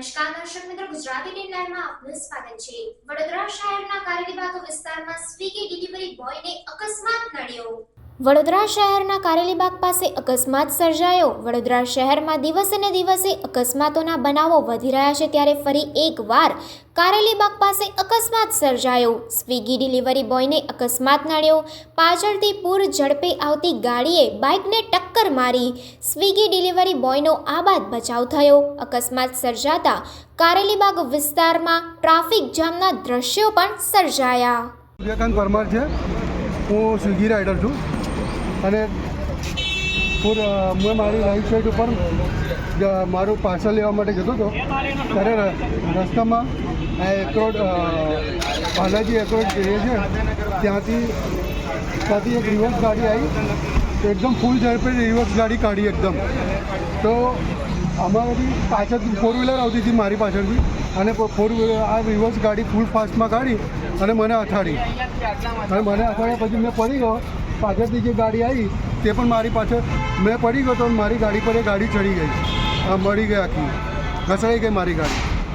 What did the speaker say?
નમસ્કાર દર્શક મિત્રો, ગુજરાતી ટીવી લાઈવમાં આપનું સ્વાગત છે. વડોદરા શહેરના કારેલીબાગ વિસ્તારમાં સ્વીગી ડિલિવરી બોયને અકસ્માત નડ્યો. વડોદરા શહેરના કારેલીબાગ પાસે અકસ્માત સર્જાયો. વડોદરા શહેરમાં દિવસે દિવસે અકસ્માતોના બનાવો વધી રહ્યા છે ત્યારે ફરી એકવાર કારેલીબાગ પાસે અકસ્માત સર્જાયો. સ્વીગી ડિલિવરી બોયને અકસ્માત નડ્યો. પાછળથી પૂર ઝડપે આવતી ગાડીએ બાઇકને ટક્કર મારી. સ્વીગી ડિલિવરી બોયનો આબાદ બચાવ થયો. અકસ્માત સર્જાતા કારેલીબાગ વિસ્તારમાં ટ્રાફિક જામના દ્રશ્યો પણ સર્જાયા. હું સ્વિગી રાઇડર છું. અને પૂર મેં મારી રાઈટ સાઈડ ઉપર મારું પાર્સલ લેવા માટે જતો હતો. ત્યારે રસ્તામાં આ એક્રોડ બાલાજી એક્રોડ જઈએ છે. ત્યાંથી ત્યાંથી એક રિવર્સ ગાડી આવી. એકદમ ફૂલ ઝડપે રિવર્સ ગાડી કાઢી એકદમ. તો અમારી પાછળ ફોર વ્હીલર આવતી હતી મારી પાછળથી. અને ફોર વ્હીલર આ રિવર્સ ગાડી ફૂલ ફાસ્ટમાં કાઢી અને મને અથાડી. અને મને અથાડ્યા પછી મેં પડી ગયો. પાછળથી જે ગાડી આવી, તે પણ મારી પાછળ, મેં પડી ગયો તો મારી ગાડી પર એ ગાડી ચડી ગઈ. મળી ગઈ આખી. ઘસાઈ ગઈ મારી ગાડી.